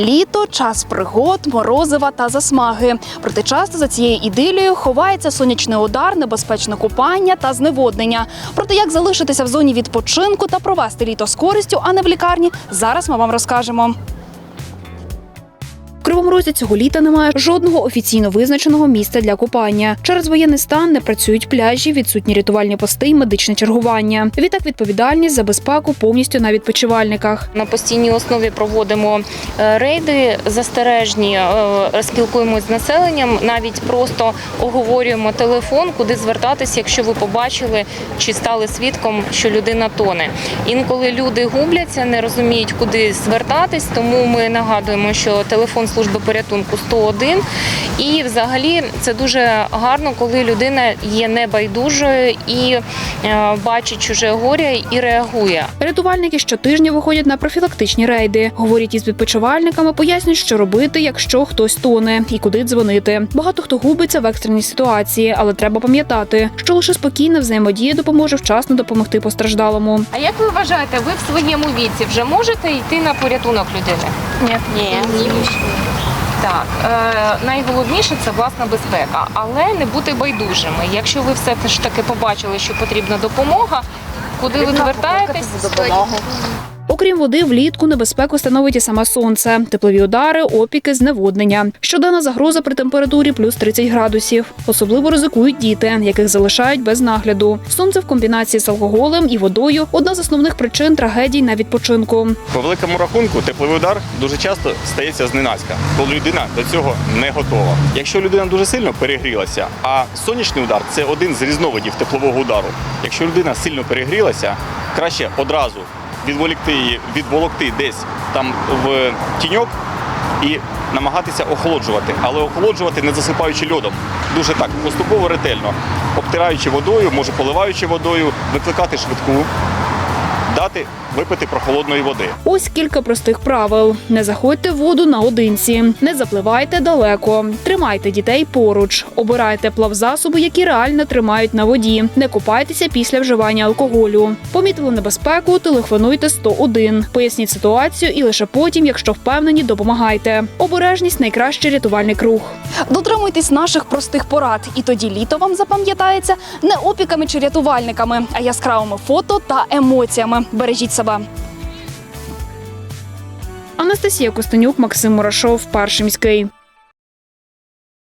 Літо час пригод, морозива та засмаги. Проте часто за цією ідилією ховається сонячний удар, небезпечне купання та зневоднення. Проте як залишитися в зоні відпочинку та провести літо з користю, а не в лікарні, зараз ми вам розкажемо. В Кривому Розі цього літа немає жодного офіційно визначеного місця для купання. Через воєнний стан не працюють пляжі, відсутні рятувальні пости і медичне чергування. Відтак відповідальність за безпеку повністю на відпочивальниках. На постійній основі проводимо е, рейди застережні, е, спілкуємося з населенням, навіть просто оговорюємо телефон, куди звертатися, якщо ви побачили чи стали свідком, що людина тоне. Інколи люди губляться, не розуміють, куди звертатись, тому ми нагадуємо, що телефон служби порятунку 101. І взагалі це дуже гарно, коли людина є небайдужою і е, бачить чуже горя і реагує. Рятувальники щотижня виходять на профілактичні рейди, говорять із відпочивальниками, пояснюють, що робити, якщо хтось тоне, і куди дзвонити. Багато хто губиться в екстреній ситуації, але треба пам'ятати, що лише спокійна взаємодія допоможе вчасно допомогти постраждалому. А як ви вважаєте, ви в своєму віці вже можете йти на порятунок людини? Ні. Ні. Так, е, найголовніше це власна безпека, але не бути байдужими. Якщо ви все ж таки побачили, що потрібна допомога, куди ви звертаєтесь? Окрім води, влітку небезпеку становить і саме сонце, теплові удари, опіки, зневоднення. Щоденна загроза при температурі плюс 30 градусів. Особливо ризикують діти, яких залишають без нагляду. Сонце в комбінації з алкоголем і водою одна з основних причин трагедій на відпочинку. По великому рахунку, тепловий удар дуже часто стається зненацька, коли людина до цього не готова. Якщо людина дуже сильно перегрілася, а сонячний удар це один з різновидів теплового удару. Якщо людина сильно перегрілася, краще одразу відволікти її, відволокти десь там в тіньок і намагатися охолоджувати, але охолоджувати не засипаючи льодом. Дуже так поступово ретельно, обтираючи водою, може поливаючи водою, викликати швидку, дати випити прохолодної води. Ось кілька простих правил: не заходьте в воду наодинці, не запливайте далеко, тримайте дітей поруч, обирайте плавзасоби, які реально тримають на воді. Не купайтеся після вживання алкоголю. Помітили небезпеку, телефонуйте 101. Поясніть ситуацію і лише потім, якщо впевнені, допомагайте. Обережність найкращий рятувальний круг. Дотримуйтесь наших простих порад, і тоді літо вам запам'ятається не опіками чи рятувальниками, а яскравими фото та емоціями. Бережіть себе. Анастасія Костенюк, Максим Мурашов, Перший міський.